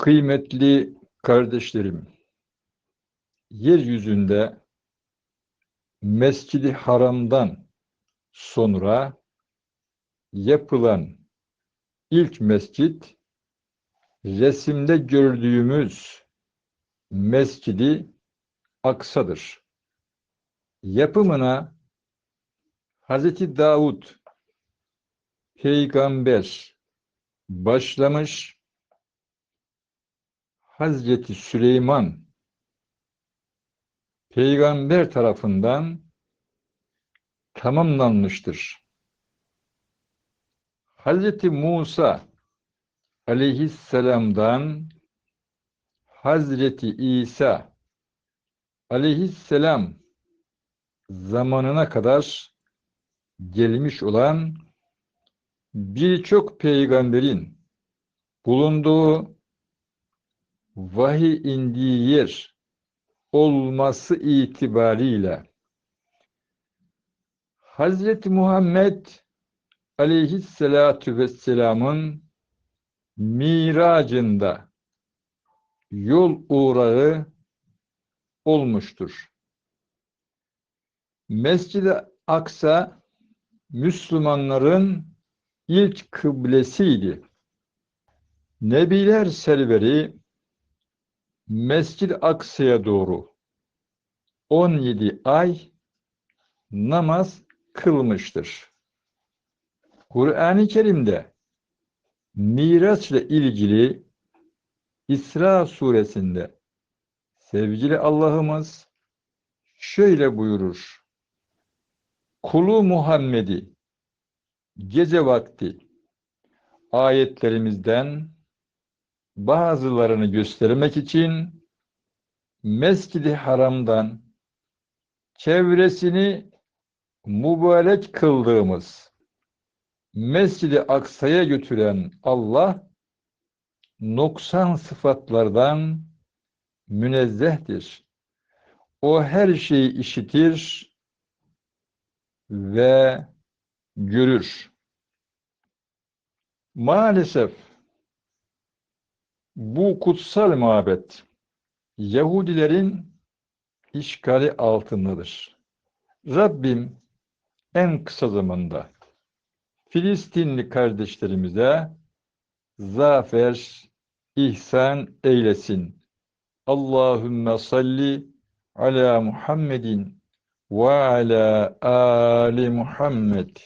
Kıymetli kardeşlerim, yeryüzünde Mescid-i Haram'dan sonra yapılan ilk mescit resimde gördüğümüz Mescidi Aksa'dır. Yapımına Hazreti Davud peygamber başlamış Hazreti Süleyman peygamber tarafından tamamlanmıştır. Hazreti Musa aleyhisselamdan Hazreti İsa aleyhisselam zamanına kadar gelmiş olan birçok peygamberin bulunduğu vahiy indiği yer olması itibariyle Hazreti Muhammed aleyhisselatu vesselamın miracında yol uğrağı olmuştur. Mescid-i Aksa Müslümanların ilk kıblesiydi. Nebiler serveri Mescid-i Aksa'ya doğru 17 ay namaz kılmıştır. Kur'an-ı Kerim'de Miraç ile ilgili İsra suresinde sevgili Allah'ımız şöyle buyurur. Kulu Muhammed'i gece vakti ayetlerimizden bazılarını göstermek için Mescid-i Haram'dan çevresini mübarek kıldığımız Mescid-i Aksa'ya götüren Allah noksan sıfatlardan münezzehtir. O her şeyi işitir ve görür. Maalesef bu kutsal mabet Yahudilerin işgali altındadır. Rabbim en kısa zamanda Filistinli kardeşlerimize zafer ihsan eylesin. Allahümme salli ala Muhammedin ve ala ali Muhammed.